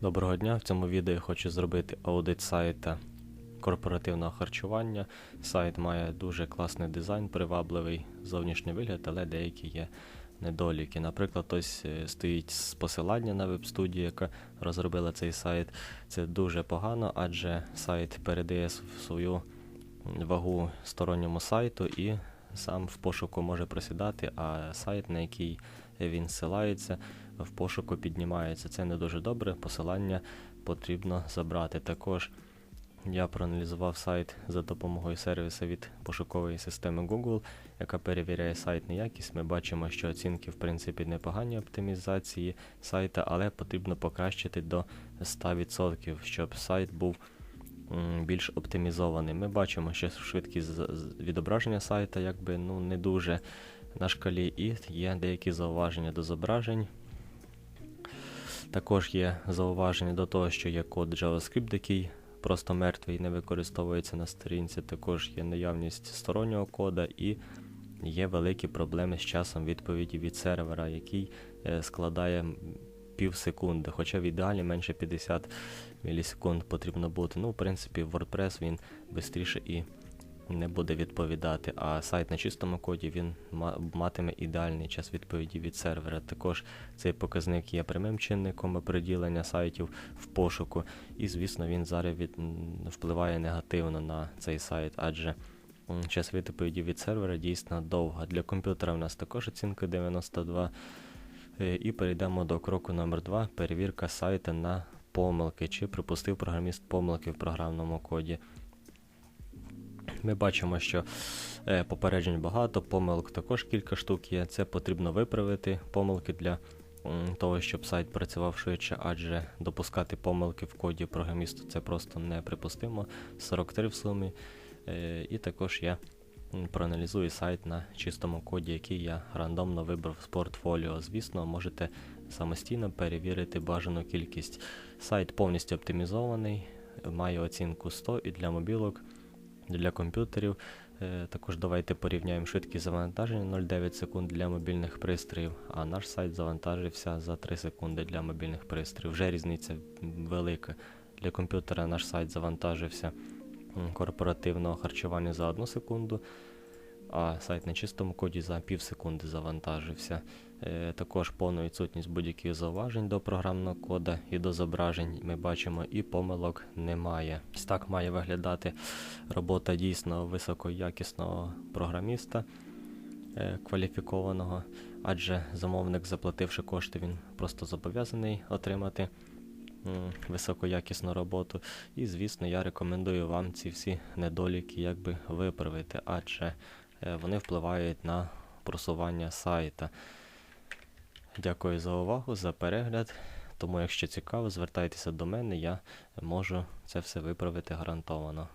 Доброго дня! В цьому відео я хочу зробити аудит сайта корпоративного харчування. Сайт має дуже класний дизайн, привабливий зовнішній вигляд, але деякі є недоліки. Наприклад, ось е, стоїть з посилання на веб-студію, яка розробила цей сайт. Це дуже погано, адже сайт передає свою вагу сторонньому сайту і сам в пошуку може просідати, а сайт, на який він ссилається, в пошуку піднімається. Це не дуже добре. Посилання потрібно забрати. Також я проаналізував сайт за допомогою сервісу від пошукової системи Google, яка перевіряє сайт на якість. Ми бачимо, що оцінки в принципі непогані оптимізації сайта, але потрібно покращити до 100%, щоб сайт був більш оптимізований. Ми бачимо, що швидкість відображення сайта якби ну не дуже на шкалі, і є деякі зауваження до зображень. Також є зауваження до того, що є код JavaScript, який просто мертвий, не використовується на сторінці. Також є наявність стороннього кода і є великі проблеми з часом відповіді від сервера, який е, складає пів секунди, хоча в ідеалі менше 50 мілісекунд потрібно бути. Ну, в принципі, WordPress він швидше і не буде відповідати, а сайт на чистому коді він матиме ідеальний час відповіді від сервера. Також цей показник є прямим чинником оприділення сайтів в пошуку, і звісно він зараз від, впливає негативно на цей сайт, адже час відповіді від сервера дійсно довга. Для комп'ютера в нас також оцінка 92. Е, І перейдемо до кроку номер 2 перевірка сайта на помилки, чи припустив програміст помилки в програмному коді. Ми бачимо, що е, попереджень багато, помилок також кілька штук є. Це потрібно виправити помилки для того, щоб сайт працював швидше, адже допускати помилки в коді програмісту це просто неприпустимо. 43 в сумі. Е, І також я проаналізую сайт на чистому коді, який я рандомно вибрав з портфоліо. Звісно, можете самостійно перевірити бажану кількість. Сайт повністю оптимізований, має оцінку 100 і для мобілок для комп'ютерів. Е, Також давайте порівняємо швидкість завантаження 0,9 секунд для мобільних пристроїв, а наш сайт завантажився за 3 секунди для мобільних пристроїв. Вже різниця велика. Для комп'ютера наш сайт завантажився корпоративного харчування за 1 секунду, а сайт на чистому коді за пів секунди завантажився. Е, Також повна відсутність будь-яких зауважень до програмного кода і до зображень ми бачимо, і помилок немає. Так має виглядати робота дійсно високоякісного програміста е, кваліфікованого, адже замовник, заплативши кошти, він просто зобов'язаний отримати високоякісну роботу. І, звісно, я рекомендую вам ці всі недоліки якби виправити, адже е, вони впливають на просування сайта. Дякую за увагу, за перегляд. Тому, якщо цікаво, звертайтеся до мене, я можу це все виправити гарантовано.